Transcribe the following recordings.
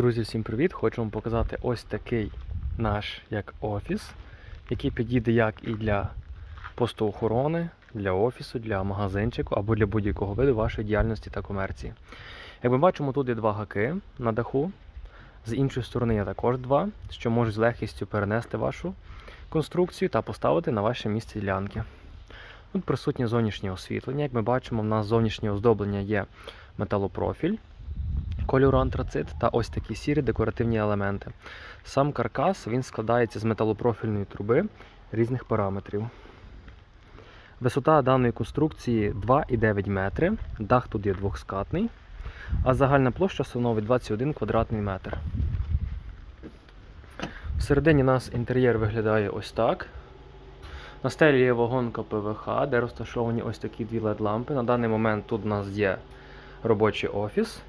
Друзі, всім привіт! Хочу вам показати ось такий наш як офіс, який підійде як і для посту охорони, для офісу, для магазинчику або для будь-якого виду вашої діяльності та комерції. Як ми бачимо, тут є два гаки на даху. З іншої сторони є також два, що можуть з легкістю перенести вашу конструкцію та поставити на ваше місце ділянки. Тут присутнє зовнішнє освітлення. Як ми бачимо, в нас зовнішнє оздоблення є металопрофіль кольору антрацит та ось такі сірі декоративні елементи. Сам каркас він складається з металопрофільної труби різних параметрів. Висота даної конструкції 2,9 метри. Дах тут є двохскатний, а загальна площа становить 21 квадратний метр. Всередині нас інтер'єр виглядає ось так. На стелі є вагонка ПВХ, де розташовані ось такі дві LED-лампи. На даний момент тут у нас є робочий офіс.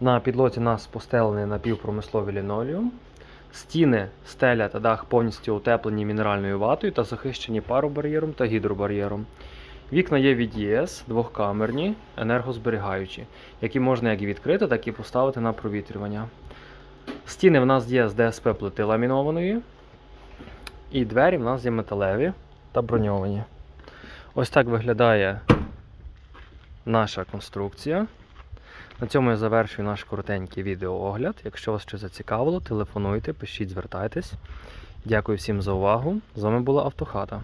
На підлоті у нас постелений напівпромисловий лінолеум. Стіни, стеля та дах повністю утеплені мінеральною ватою та захищені паробар'єром та гідробар'єром. Вікна є від ЄС, двохкамерні, енергозберігаючі, які можна як відкрити, так і поставити на провітрювання. Стіни в нас є з ДСП плити ламінованої. І двері в нас є металеві та броньовані. Ось так виглядає наша конструкція. На цьому я завершую наш коротенький відеоогляд. Якщо вас ще зацікавило, телефонуйте, пишіть, звертайтесь. Дякую всім за увагу. З вами була Автохата.